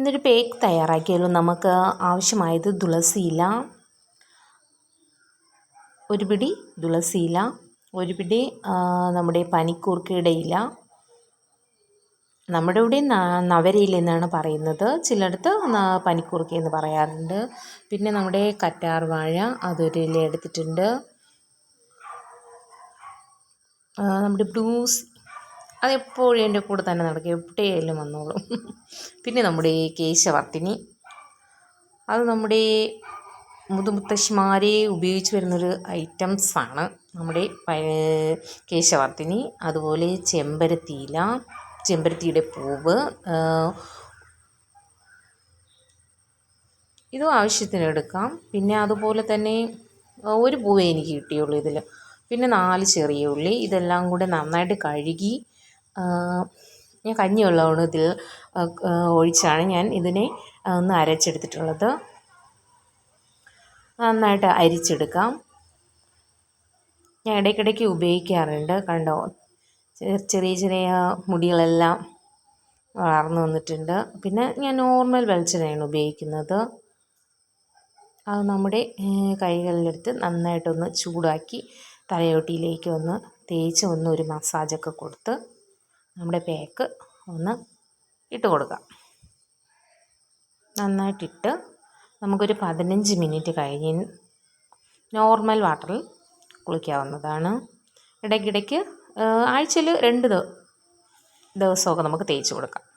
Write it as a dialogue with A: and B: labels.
A: ഇന്നൊരു പേക്ക് തയ്യാറാക്കിയാലോ? നമുക്ക് ആവശ്യമായത് തുളസിയില ഒരു പിടി തുളസിയില ഒരു പിടി നമ്മുടെ പനിക്കൂർക്കയുടെ ഇല നമ്മുടെ ഇവിടെ നവരയില എന്നാണ് പറയുന്നത്. ചിലയിടത്ത് പനിക്കൂർക്ക എന്ന് പറയാറുണ്ട്. പിന്നെ നമ്മുടെ കറ്റാർ വാഴ അതൊരു ഇല എടുത്തിട്ടുണ്ട് നമ്മുടെ ബ്ലൂസ് അതെപ്പോഴും എന്റെ കൂടെ തന്നെ നടക്കും. എവിടെയായാലും വന്നോളും. പിന്നെ നമ്മുടെ കേശവർത്തിനി. അത് നമ്മുടെ മുതുമുത്തശ്ശിമാരെ ഉപയോഗിച്ച് വരുന്നൊരു ഐറ്റംസാണ് നമ്മുടെ കേശവർത്തിനി. അതുപോലെ ചെമ്പരത്തിയില ചെമ്പരത്തിയുടെ പൂവ് ഇതും ആവശ്യത്തിന് എടുക്കാം. പിന്നെ അതുപോലെ തന്നെ ഒരു പൂവേ എനിക്ക് കിട്ടിയുള്ളൂ ഇതിൽ പിന്നെ നാല് ചെറിയ ഉള്ളി. ഇതെല്ലാം കൂടെ നന്നായിട്ട് കഴുകി ഞാൻ കഞ്ഞിവെള്ളമാണ് ഇതിൽ ഒഴിച്ചാണ് ഞാൻ ഇതിനെ ഒന്ന് അരച്ചെടുത്തിട്ടുള്ളത്. നന്നായിട്ട് അരിച്ചെടുക്കാം. ഞാൻ ഇടയ്ക്കിടയ്ക്ക് ഉപയോഗിക്കാറുണ്ട്. കണ്ടോ? ചെറിയ ചെറിയ മുടികളെല്ലാം വളർന്നു വന്നിട്ടുണ്ട്. പിന്നെ ഞാൻ നോർമൽ വെളിച്ചെണ്ണയാണ് ഉപയോഗിക്കുന്നത്. അത് നമ്മുടെ കൈകളിലെടുത്ത് നന്നായിട്ടൊന്ന് ചൂടാക്കി തലയോട്ടിയിലേക്ക് ഒന്ന് തേച്ച് ഒന്ന് ഒരു മസാജൊക്കെ കൊടുത്ത് നമ്മുടെ പേക്ക് ഒന്ന് ഇട്ട് കൊടുക്കാം. നന്നായിട്ടിട്ട് നമുക്കൊരു പതിനഞ്ച് മിനിറ്റ് കഴിഞ്ഞ് നോർമൽ വാട്ടറിൽ കുളിക്കാവുന്നതാണ്. ഇടയ്ക്കിടയ്ക്ക് ആഴ്ചയിൽ രണ്ട് ദിവസമൊക്കെ നമുക്ക് തേച്ച് കൊടുക്കാം.